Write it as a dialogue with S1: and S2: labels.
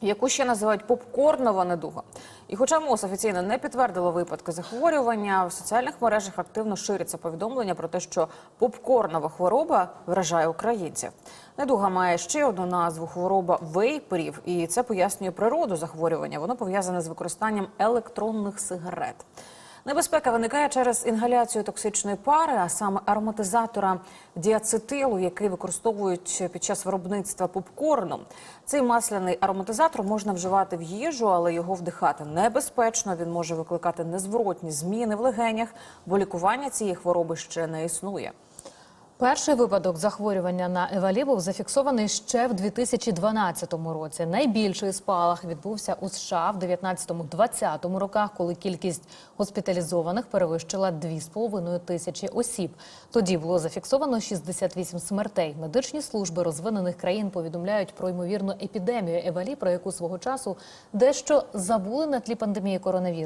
S1: яку ще називають попкорнова недуга. І хоча МОЗ офіційно не підтвердило випадки захворювання, в соціальних мережах активно ширяться повідомлення про те, що попкорнова хвороба вражає українців. Недуга має ще одну назву хвороба вейперів, і це пояснює природу захворювання. Воно пов'язане з використанням електронних сигарет. Небезпека виникає через інгаляцію токсичної пари, а саме ароматизатора діацетилу, який використовують під час виробництва попкорну. Цей масляний ароматизатор можна вживати в їжу, але його вдихати небезпечно. Він може викликати незворотні зміни в легенях, бо лікування цієї хвороби ще не існує.
S2: Перший випадок захворювання на Евалі був зафіксований ще в 2012 році. Найбільший спалах відбувся у США в 19-20 роках, коли кількість госпіталізованих перевищила 2,5 тисячі осіб. Тоді було зафіксовано 68 смертей. Медичні служби розвинених країн повідомляють про ймовірну епідемію Евалі, про яку свого часу дещо забули на тлі пандемії коронавірусу.